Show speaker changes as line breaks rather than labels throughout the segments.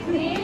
his name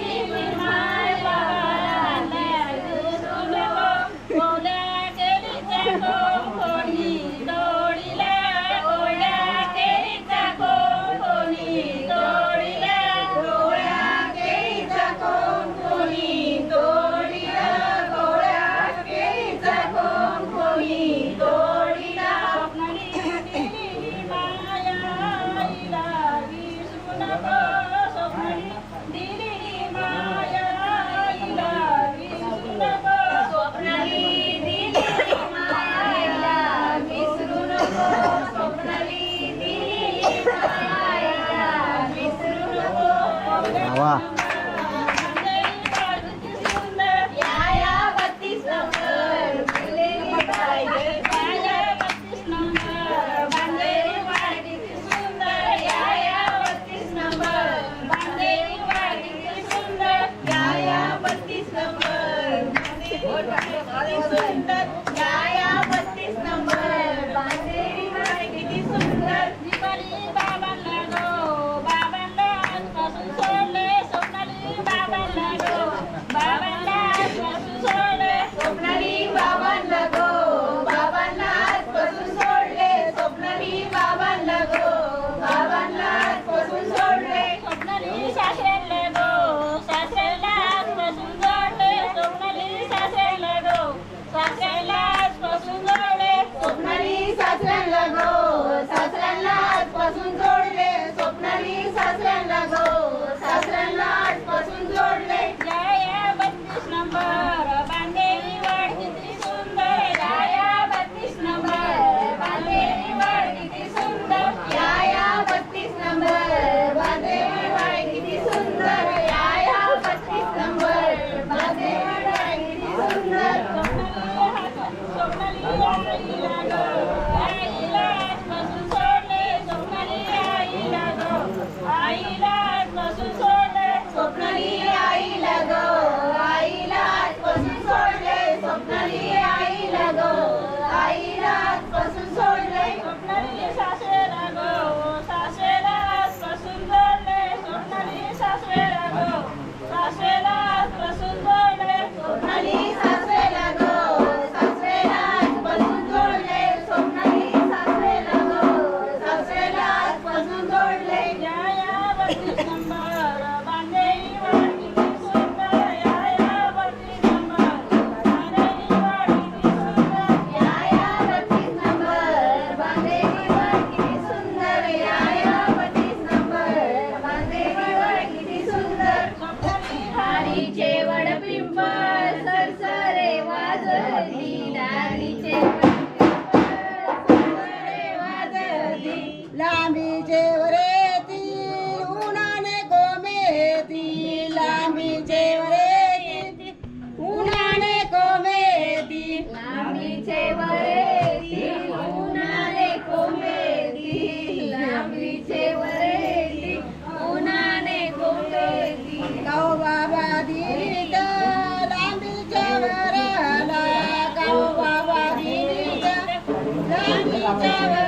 Amen.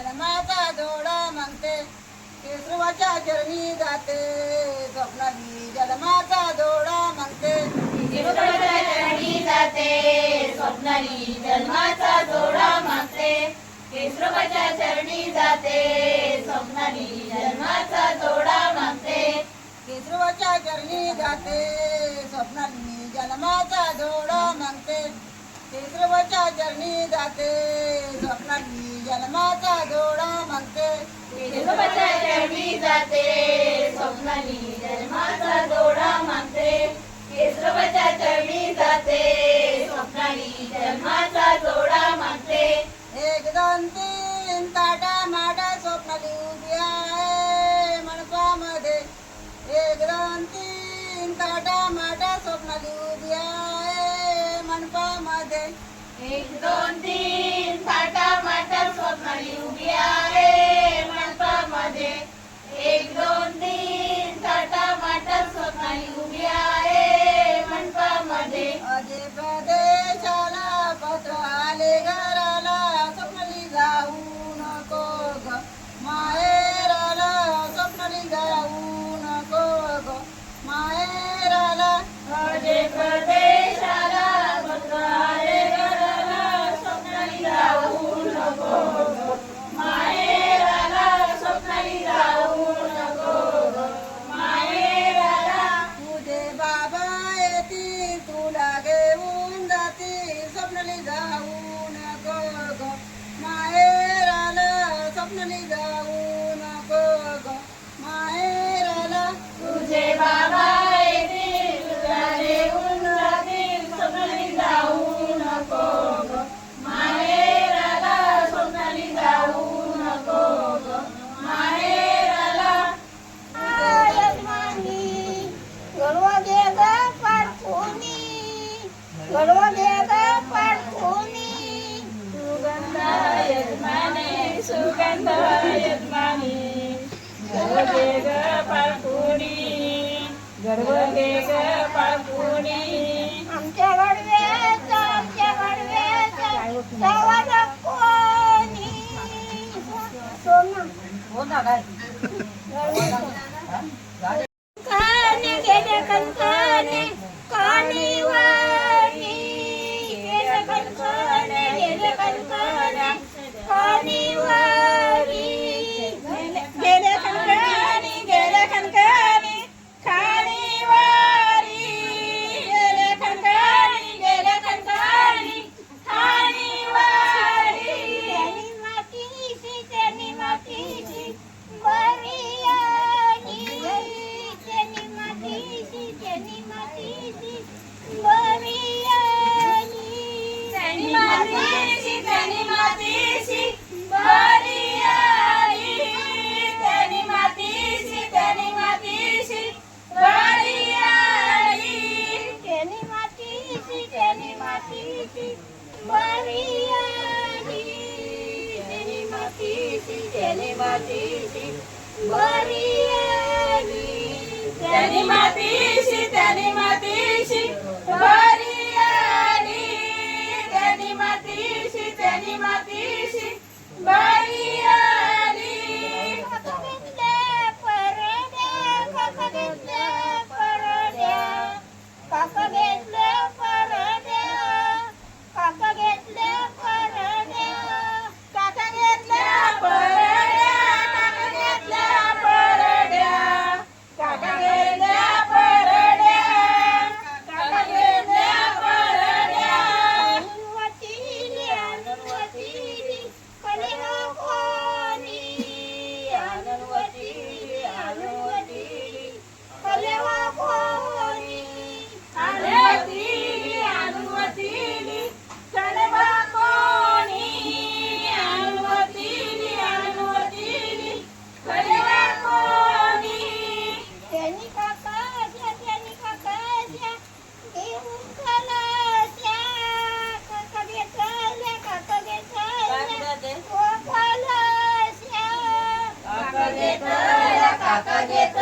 जन्माचा जोडा मागते केसवाच्या चरणी जाते. स्वप्नाली जन्माचा जोडा मागते
जाते. स्वप्नाली जन्माचा जोडा मागते केसवाच्या चरणी जाते. स्वप्नाली जन्माचा जोडा मागते
केसवाच्या चरणी जाते. स्वप्नाली जन्माचा जोडा तिसरवाच्या चरणी जाते. स्वप्नातली जन्माचा जोडा मागते.
विठोबाच्या चरणी जाते. स्वप्नाली जन्माचा जोडा मागते. केसरोबाच्या चरणी जाते. स्वप्नाली जन्माचा जोडा मागते.
एक दोन तीन ताटा माटा स्वप्नाली उभी आहे मनपामध्ये. एक दोन तीन ताटा माटा स्वप्नाली उभी आहे.
एक दोन तीन फाटा माटा स्वप्नाली उभी आहे मंत्रामध्ये Bye. าก
เนต